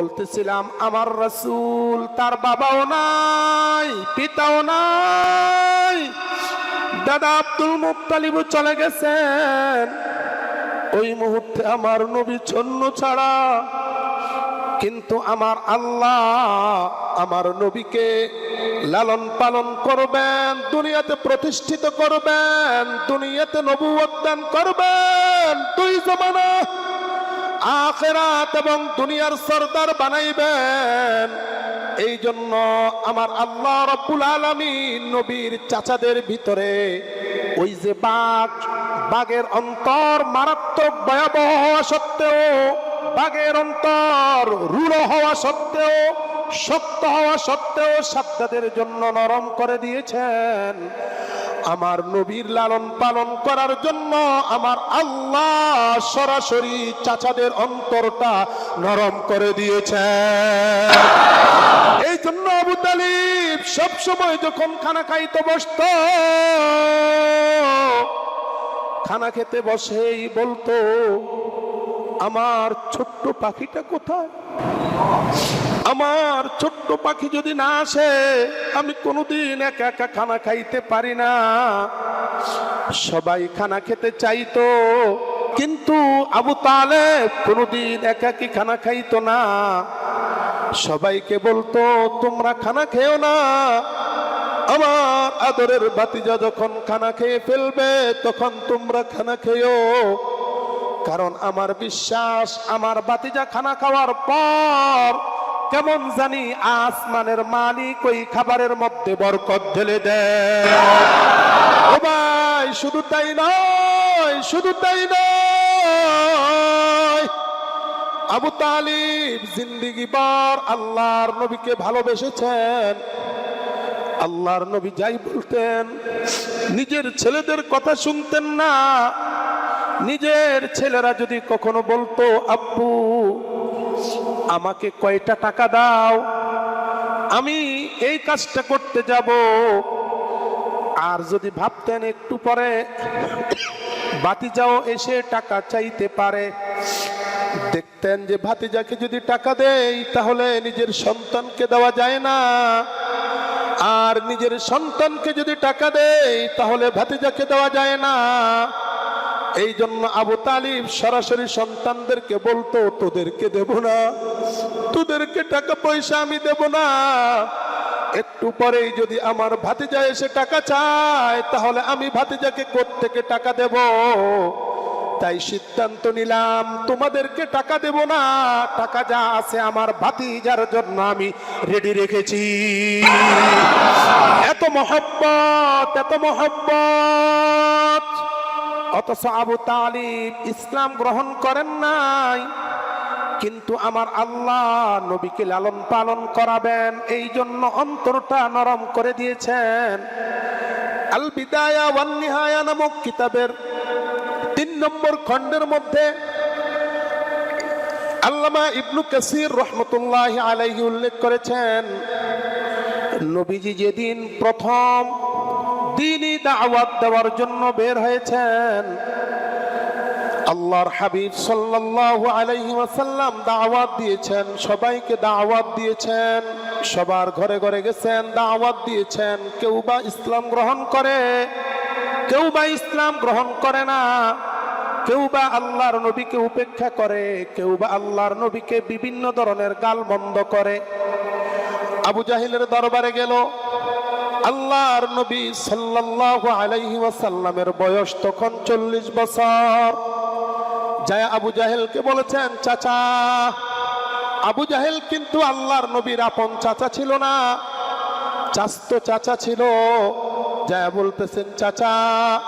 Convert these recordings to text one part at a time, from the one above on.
বলতেছিলাম, আমার রসুল, তার বাবাও নাই, পিতাও নাই। দাদা আব্দুল মুক্তালিবও চলে গেছেন। ওই মুহূর্তে আমার নবী ছন্ন ছাড়া, কিন্তু আমার আল্লাহ আমার নবীকে লালন পালন করবেন, দুনিয়াতে প্রতিষ্ঠিত করবেন, দুনিয়াতে নবুয়ত দান করবেন। দুই জমানা আখেরাত এবং দুনিয়ার সর্দার বানাইবেন। এই জন্য আমার আল্লাহ রব্বুল আলমিন নবীর চাচাদের ভিতরে ওই যে বাঘ, বাঘের অন্তর মারাত্মক ভয়াবহ হওয়া সত্ত্বেও, বাঘের অন্তর রূঢ় হওয়া সত্ত্বেও, শক্ত হওয়া সত্ত্বেও সাদ্দাদের জন্য নরম করে দিয়েছেন। আমার নবীর লালন পালন করার জন্য আমার আল্লাহ সরাসরি চাচাদের অন্তরটা নরম করে দিয়েছে। এই জন্য আবু তালিব সবসময় যখন খানা খাইতে বসত, খানা খেতে বসেই বলতো, আমার ছোট্ট পাখিটা কোথায়? আমার ছোট্ট পাখি যদি না আসে, আমি কোনোদিন একা একা খানা খাইতে পারি না। সবাই খানা খেতে চাইতো, কিন্তু আবু তালে কোনোদিন একাকি খানা খাইতো না। সবাইকে বলতো, তোমরা খানা খেও না। আমার আদরের বাতিজা যখন খানা খেয়ে ফেলবে, তখন তোমরা খানা খেয়েও কারণ আমার বিশ্বাস, আমার বাতিজা খানা খাওয়ার পর কেমন জানি আসমানের মালিক ওই খাবারের মধ্যে বরকত ঢেলে দেয়। ভাই, শুধু তাই নয়, শুধু তাই নয়, আবু তালিব জিন্দিগি বার আল্লাহর নবীকে ভালোবেসেছেন। আল্লাহর নবী যাই বলতেন, নিজের ছেলেদের কথা শুনতেন না নিজের ছেলেরা যদি কখনো বলতো, আব্বু, আমাকে কয়টা টাকা দাও, আমি এই কাজটা করতে যাব। আর যদি ভাবতেন একটু পরে বাতিজাও এসে টাকা চাইতে পারে। দেখতেন যে ভাতিজাকে যদি টাকা দেই, তাহলে নিজের সন্তানকে দেওয়া যায় না। আর নিজের সন্তানকে যদি টাকা দেয় তাহলে ভাতিজাকে দেওয়া যায় না। এই জন্য আবু তালিব সরাসরি সন্তানদেরকে বলতো, তোদেরকে দেব না, তোদেরকে টাকা পয়সা আমি দেব না। একটু পরেই যদি আমার ভাতিজা এসে টাকা চায়, তাহলে আমি ভাতিজাকে থেকে টাকা দেব? তাই সিদ্ধান্ত নিলাম, তোমাদেরকে টাকা দেব না, টাকা যা আছে আমার ভাতিজার জন্য আমি রেডি রেখেছি। এত মহব্বত এত মহব্বত। অথচ আবু তালিব ইসলাম গ্রহণ করেন নাই। কিন্তু আমার আল্লাহ নবীকে লালন পালন করাবেন, এই জন্য অন্তরটা নরম করে দিয়েছেন। আল বিদায়া নামক কিতাবের তিন নম্বর খণ্ডের মধ্যে আল্লামা ইবনু কাসির রহমতুল্লাহ আলাইহি উল্লেখ করেছেন, নবীজি যেদিন প্রথম দিনই দাওয়াত দেওয়ার জন্য বের হয়েছেন। আল্লাহর হাবিব সাল্লাল্লাহু আলাইহি ওয়াসাল্লাম দাওয়াত দিয়েছেন, সবাইকে দাওয়াত দিয়েছেন, সবার ঘরে ঘরে গেছেন, দাওয়াত দিয়েছেন। কেউ বা ইসলাম গ্রহণ করে, কেউ বা ইসলাম গ্রহণ করে না। কেউ বা আল্লাহর নবীকে উপেক্ষা করে, কেউ বা আল্লাহর নবীকে বিভিন্ন ধরনের গাল বন্ধ করে। আবু জাহিলের দরবারে গেল আল্লাহর নবী সাল্লাল্লাহু আলাইহি ওয়াসাল্লামের বয়স তখন চল্লিশ বছর। যায় আবু জাহেলকে বলেছেন, চাচা, আবু জাহেল কিন্তু আল্লাহর নবীর আপন চাচা ছিল না। চাস্ত চাচা ছিল। যায় বলতেছেন, চাচা,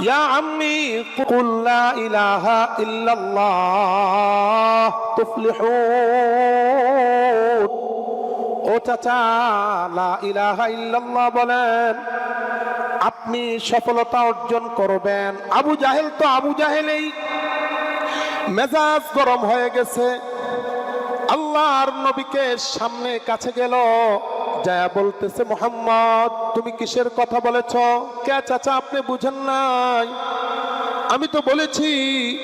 ইয়া আম্মি, কুল লা ইলাহা ইল্লাল্লাহ, তুফলিহুন। ও চাচা লা ইলাহা ইল্লাল্লাহ বলেন। আপনি সফলতা অর্জন করবেন। আবু জাহেল তো আবু জাহেলেই। মেজাজ গরম হয়ে গেছে। আল্লাহর নবীকে সামনে কাছে গেল। যায় বলতেছে, মোহাম্মদ, তুমি কিসের কথা বলেছ? কে চাচা, আপনি বুঝেন নাই। আমি তো বলেছি,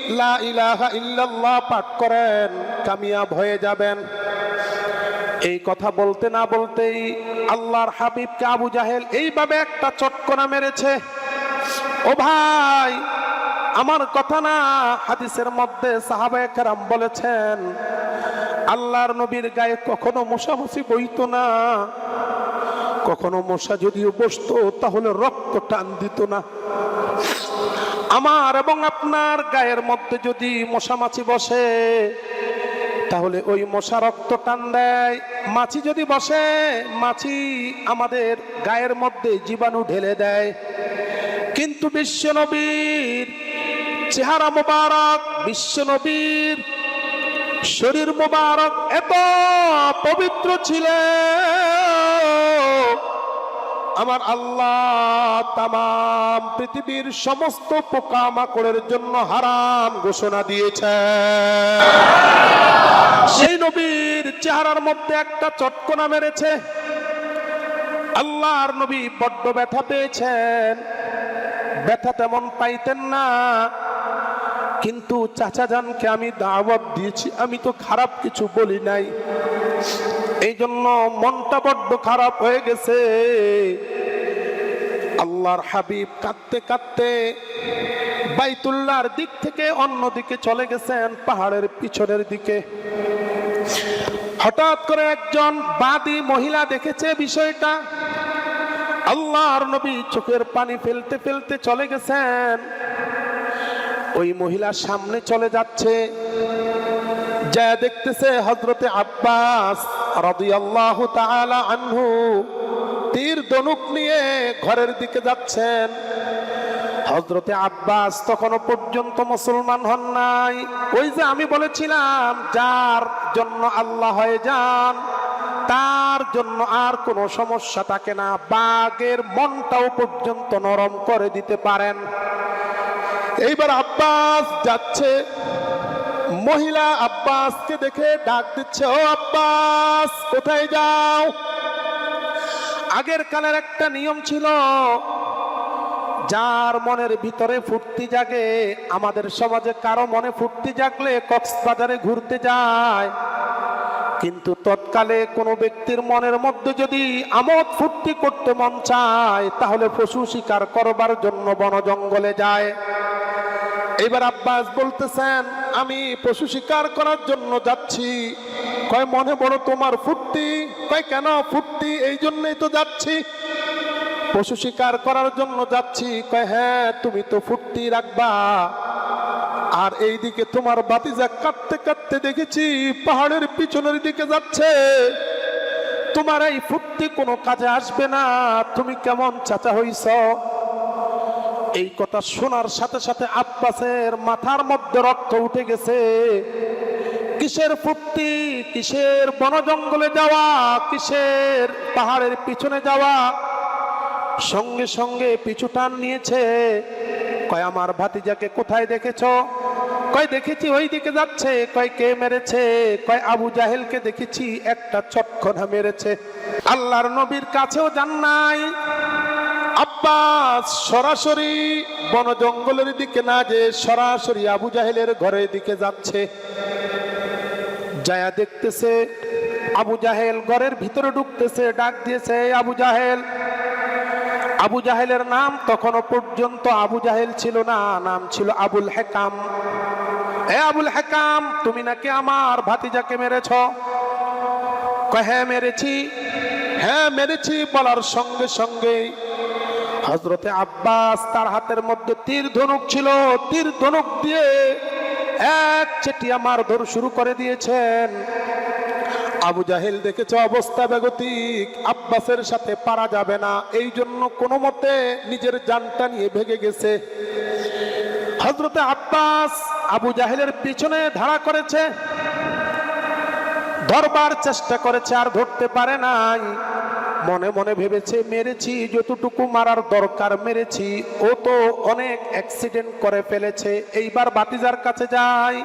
লা ইলাহা ইল্লাল্লাহ পাঠ করেন, কামিয়াব হয়ে যাবেন। এই কথা বলতে না বলতেই আল্লাহর হাবিবকে আবু জাহেল এইভাবে একটা চটকনা মেরেছে। ও ভাই, আমার কথা না হাদিসের মধ্যে সাহাবায়ে কেরাম বলেছেন, আল্লাহর নবীর গায়ে কখনো মশামশি বইতো না, কখনো মশা যদিও বসতো, তাহলে রক্ত টান দিত না। আমার এবং আপনার গায়ের মধ্যে যদি মশামাছি বসে তাহলে ওই মশা রক্ত টান দেয়। মাছি যদি বসে, মাছি আমাদের গায়ের মধ্যে জীবাণু ঢেলে দেয়। কিন্তু বিশ্ব নবীর চেহারা মোবারক বিশ্ব নবীর শরীর মোবারক এত পবিত্র ছিল। আমার আল্লাহ তাম পৃথিবীর সমস্ত পোকামাকড়ের জন্য হারাম ঘোষণা দিয়েছে নবীর চেহারার মধ্যে একটা চটকনা মেরেছে। আল্লাহর নবী বড্ড ব্যথা পেয়েছেন। ব্যথা তেমন পাইতেন না। কিন্তু চাচা জানকে আমি দাওয়াত দিয়েছি, আমি তো খারাপ কিছু বলি নাই। এই জন্য মনটা বড্ড খারাপ হয়ে গেছে। আল্লাহর হাবিব কাঁদতে কাঁদতে বাইতুল্লাহর দিক থেকে অন্য দিকে চলে গেছেন, পাহাড়ের পিছনের দিকে। হঠাৎ করে একজন বাদী মহিলা দেখেছে বিষয়টা। আল্লাহর নবী চোখের পানি ফেলতে ফেলতে চলে গেছেন। ওই মহিলা সামনে চলে যাচ্ছে। যা দেখতেছে হজরতে আব্বাস রাদিয়াল্লাহু আনহু। তীর দনুক নিয়ে ঘরের দিকে যাচ্ছেন। হজরতে আব্বাস তখনও পর্যন্ত মুসলমান হন নাই। ওই যে আমি বলেছিলাম, যার জন্য আল্লাহ হয়ে যান, তার জন্য আর কোনো সমস্যা থাকে না। বাঘের মনটাও পর্যন্ত নরম করে দিতে পারেন। এইবার আব্বাস যাচ্ছে। মহিলা আব্বাসকে দেখে ডাক দিচ্ছে, ও আব্বাস, কোথায় যাও? আগের কালের একটা নিয়ম ছিল যার মনের ভিতরে ফুর্তি জাগে, আমাদের সমাজে কারও মনে ফুর্তি জাগলে কক্সবাজারে ঘুরতে যায়। কিন্তু তৎকালে কোনো ব্যক্তির মনের মধ্যে যদি আমোদ ফুর্তি করতে মন চায়, তাহলে পশু শিকার করবার জন্য বন জঙ্গলে যায়। এবার আব্বাস বলতেছেন, আমি পশু শিকার করার জন্য যাচ্ছি। কয়, মনে বড় তোমার ফুর্তি? কয়, কেন ফুর্তি? এই জন্যই তো যাচ্ছি। পশু শিকার করার জন্য যাচ্ছি। কয় হ্যাঁ তুমি তো ফুর্তি রাখবা। আর এইদিকে তোমার বাতিজা কাটতে কাটতে দেখেছি, পাহাড়ের পিছনের দিকে যাচ্ছে। তোমার এই ফুর্তি কোনো কাজে আসবে না। তুমি কেমন চাচা হইছ? এই কথা শোনার সাথে সাথে আব্বাসের মাথার মধ্যে রক্ত উঠে গেছে। কিসের ফুর্তি কিসের বন জঙ্গলে যাওয়া? কিসের পাহাড়ের পিছনে যাওয়া? সঙ্গে সঙ্গে পিছু টান নিয়েছে। কয়, আমার ভাতিজাকে কোথায় দেখেছ? কয়, দেখেছি, ওই দিকে যাচ্ছে। কয়, কে মেরেছে? কয়, আবু জাহেলকে দেখেছি, একটা চটকনা মেরেছে। আল্লাহর নবীর কাছেও যান নাই। আব্বাস, সরাসরি বন জঙ্গলের দিকে না যে সরাসরি আবু জাহেলের ঘরের দিকে যাচ্ছে। যায়া দেখতেছে, আবু জাহেল ঘরের ভিতরে ঢুকতেছে, ডাক দিয়েছে আবু জাহেল আবু জাহেলের নাম তখনও পর্যন্ত আবু জাহেল ছিল না, নাম ছিল আবুল হেকাম। এ আবুল হেকাম, তুমি নাকি আমার ভাতিজাকে মেরেছ? কয় হ্যাঁ মেরেছি। হ্যাঁ মেরেছি বলার সঙ্গে সঙ্গে। হজরতে আব্বাস তার হাতের মধ্যে তীর ধনুক ছিল। তীর ধনুক দিয়ে এক চেটিয়া মারধর শুরু করে দিয়েছেন। আবু জাহেল দেখেছে অবস্থা বেগতিক। আব্বাসের সাথে পারা যাবে না। এই জন্য কোনো মতে নিজের জানটা নিয়ে ভেগে গেছে। হজরতে আব্বাস আবু জাহেলের পিছনে ধারা করেছে। ধরবার চেষ্টা করেছে, আর ধরতে পারে নাই। মনে মনে ভেবেছে, মেরেছি, যতটুকু মারার দরকার মেরেছি। ও তো অনেক অ্যাক্সিডেন্ট করে ফেলেছে। এইবার বাতিজার কাছে যাই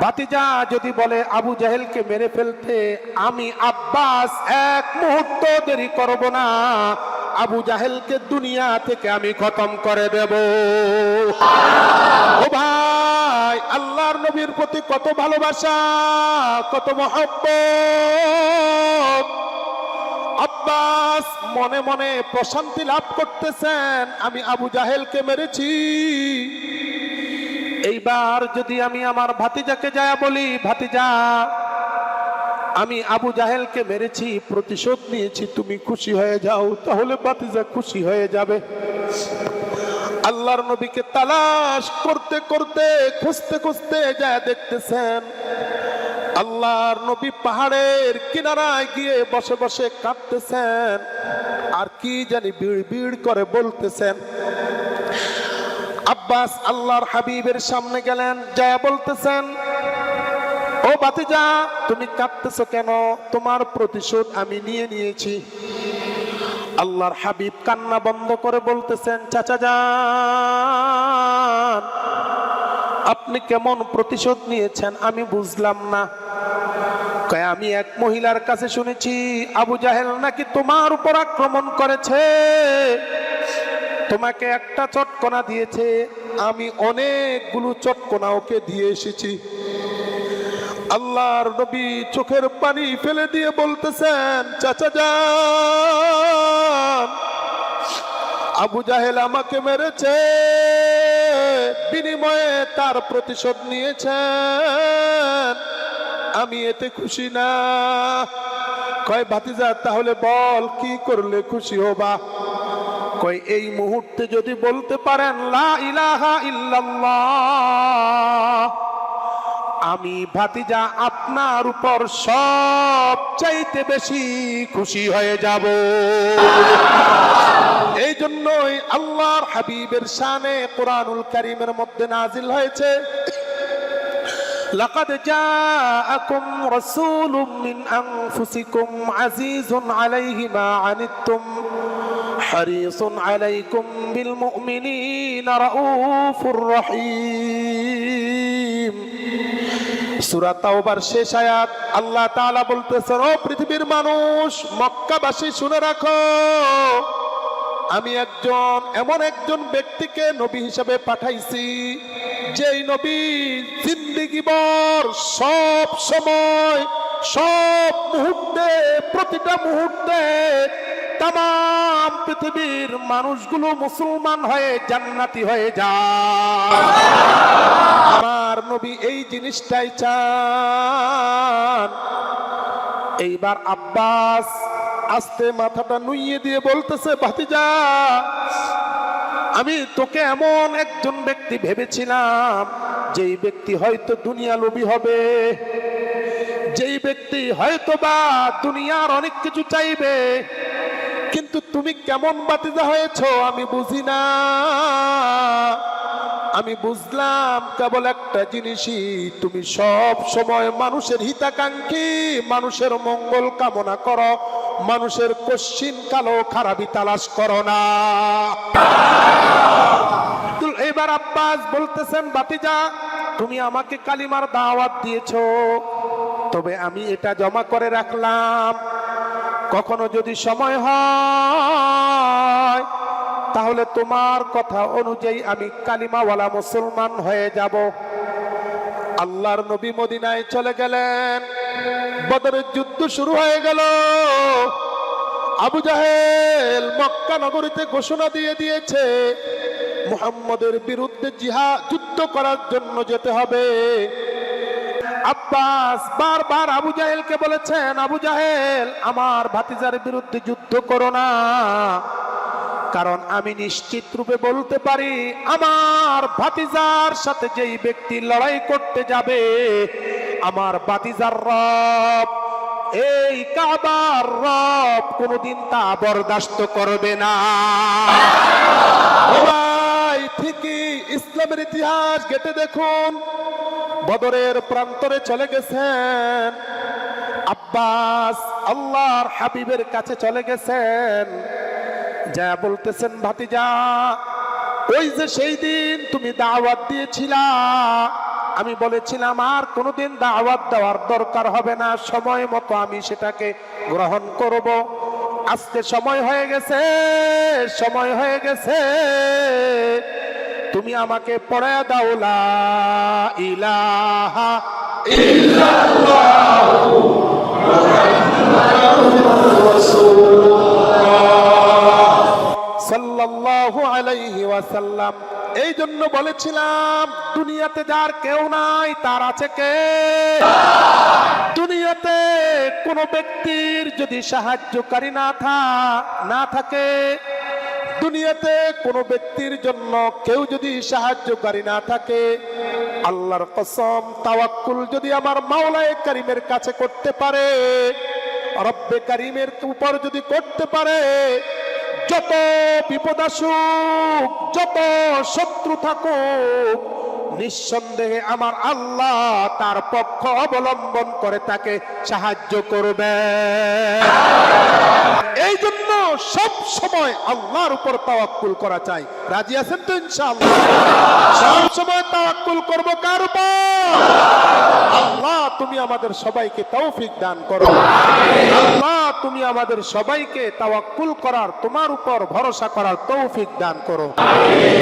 বাতিজা যদি বলে আবু জাহেলকে মেরে ফেলতে আমি আব্বাস, এক মুহূর্ত দেরি করব না। আবু জাহেলকে দুনিয়া থেকে আমি খতম করে দেব। ও ভাই, আল্লাহর নবীর প্রতি কত ভালোবাসা, কত মহব্বত। আব্বাস মনে মনে প্রশান্তি লাভ করতেছেন, আমি আবু জাহেলকে মেরেছি। এইবার যদি আমি আমার ভাতিজাকে যায় বলি, ভাতিজা, আমি আবু জাহেলকে মেরেছি, প্রতিশোধ নিয়েছি, তুমি খুশি হয়ে যাও, তাহলে ভাতিজা খুশি হয়ে যাবে। আল্লাহর নবীকে তালাশ করতে করতে, খুঁজতে খুঁজতে যা দেখতেছেন, আল্লাহর নবী পাহাড়ের কিনারায় গিয়ে বসে বসে কাঁদতেছেন, আর কি জানি বিড় বিড় করে বলতেছেন আব্বাস আল্লাহর হাবিবের সামনে গেলেন যা বলতেছেন, ও বাতিজা তুমি কাঁদতেছো কেন? তোমার প্রতিশোধ আমি নিয়ে নিয়েছি। আল্লাহর হাবিব কান্না বন্ধ করে বলতেছেন, চাচা যান, আপনি কেমন প্রতিশোধ নিয়েছেন আমি বুঝলাম না। আমি এক মহিলার কাছে শুনেছি, আবু জাহেল নাকি তোমার উপর আক্রমণ করেছে? তোমাকে একটা চটকনা দিয়েছে। আমি অনেকগুলো চটকনা ওকে দিয়ে এসেছি। আল্লাহর নবী চোখের পানি ফেলে দিয়ে বলতেছেন, চাচা যান। আবু জাহেল আমাকে মেরেছে, বিনিময়ে তার প্রতিশোধ নিয়েছেন। আমি এতে খুশি না। কয়, ভাতিজা, তাহলে বল, কি করলে খুশি হবা? কয় এই মুহূর্তে যদি বলতে পারেন লা ইলাহা ইল্লাল্লাহ আমি ভাতিজা আপনার উপর সব চাইতে বেশি খুশি হয়ে যাব এই জন্যই আল্লাহর হাবিবের শানে কোরআনুল কারিমের মধ্যে নাজিল হয়েছে لقد جاءكم رسول من أنفسكم عزيز عليه ما عنتم حريص عليكم بالمؤمنين رؤوف رحيم সূরা তাওবার শেষ আয়াত আল্লাহ তাআলা বলতেছেন ও পৃথিবীর মানুষ মক্কাবাসী শুনে রাখো আমি একজন এমন একজন ব্যক্তিকে নবী হিসাবে পাঠাইছি যেই নবী জিন্দিগিবর সব সময় সব মুহূর্তে প্রতিটা মুহূর্তে তাম পৃথিবীর মানুষগুলো মুসলমান হয়ে জান্নাতি হয়ে যায়। আমার নবী এই জিনিসটাই চান। এইবার আব্বাস আস্তে মাথাটা নুইয়ে দিয়ে বলতেছে, ভাতিজা, আমি তোকে এমন একজন ব্যক্তি ভেবেছিলাম, যেই ব্যক্তি হয়তো দুনিয়া লোভী হবে। যেই ব্যক্তি হয়তো বা দুনিয়ার অনেক কিছু চাইবে কিন্তু তুমি কেমন বাতিজা হয়েছ আমি বুঝি না। আমি বুঝলাম কেবল একটা জিনিসই, তুমি সব সময় মানুষের হিতাকাঙ্ক্ষী, মানুষের মঙ্গল কামনা করো, মানুষের কশ্চিন কালো খারাপি তালাশ করো না। এবার আব্বাস বলতেছেন, বাতিজা, তুমি আমাকে কালিমার দাওয়াত দিয়েছ, তবে আমি এটা জমা করে রাখলাম। কখনো যদি সময় হয়, তাহলে তোমার কথা অনুযায়ী আমি কালিমাওয়ালা মুসলমান হয়ে যাব। আল্লাহর নবী মদিনায় চলে গেলেন। বদরের যুদ্ধ শুরু হয়ে গেল। আবু জাহেল মক্কা নগরীতে ঘোষণা দিয়ে দিয়েছে, মুহাম্মদের বিরুদ্ধে জিহা যুদ্ধ করার জন্য যেতে হবে। আব্বাস বারবার আবু জাহেলকে বলেছেন, আবু জাহেল, আমার ভাতিজার বিরুদ্ধে যুদ্ধ করো না। কারণ আমি নিশ্চিত রূপে বলতে পারি, আমার ভাতিজার সাথে যেই ব্যক্তি লড়াই করতে যাবে, আমার ভাতিজার রব, এই কাবার রব কোনোদিন তা বরদাস্ত করবে না। ঠিকই ইসলামের ইতিহাস ঘেটে দেখুন। বদরের প্রান্তরে চলে গেছেন। আব্বাস, আল্লাহর হাবিবের কাছে চলে গেছেন। যা বলতেছেন, ভাতিজা, ওই যে সেই দিন তুমি দাওয়াত দিয়েছিলা, আমি বলেছিলাম, আর কোনোদিন দাওয়াত দেওয়ার দরকার হবে না, সময় মতো আমি সেটাকে গ্রহণ করব। আজকে সময় হয়ে গেছে, সময় হয়ে গেছে। তুমি আমাকে পড়ায় দাও সাল্লাম ইলাহা ওয়াসাল্লাম। এই জন্য বলেছিলাম, দুনিয়াতে যার কেউ নাই, তার আছে কে? দুনিয়াতে কোনো ব্যক্তির যদি সাহায্যকারী না থা না থাকে দুনিয়াতে কোন ব্যক্তির জন্য কেউ যদি সাহায্যকারী না থাকে, আল্লাহর কসম, তাওয়াক্কুল যদি আমার মাওলায় কারিমের কাছে করতে পারে, রব্বে কারিমের উপর যদি করতে পারে, যত বিপদ আসুক, যত শত্রু থাকুক নিঃসন্দেহে আমার আল্লাহ তার পক্ষ অবলম্বন করে তাকে সাহায্য করবে। এই জন্য সব সময় আল্লাহর উপর তাওয়াক্কুল করা চাই। রাজি আছেন তো ইনশাআল্লাহ? সব সময় তাওয়াক্কুল করব কার উপর? আল্লাহ তুমি আমাদের সবাইকে তৌফিক দান করো। আল্লাহ তুমি আমাদের সবাইকে তাওয়াক্কুল করার, তোমার উপর ভরসা করার তৌফিক দান করো।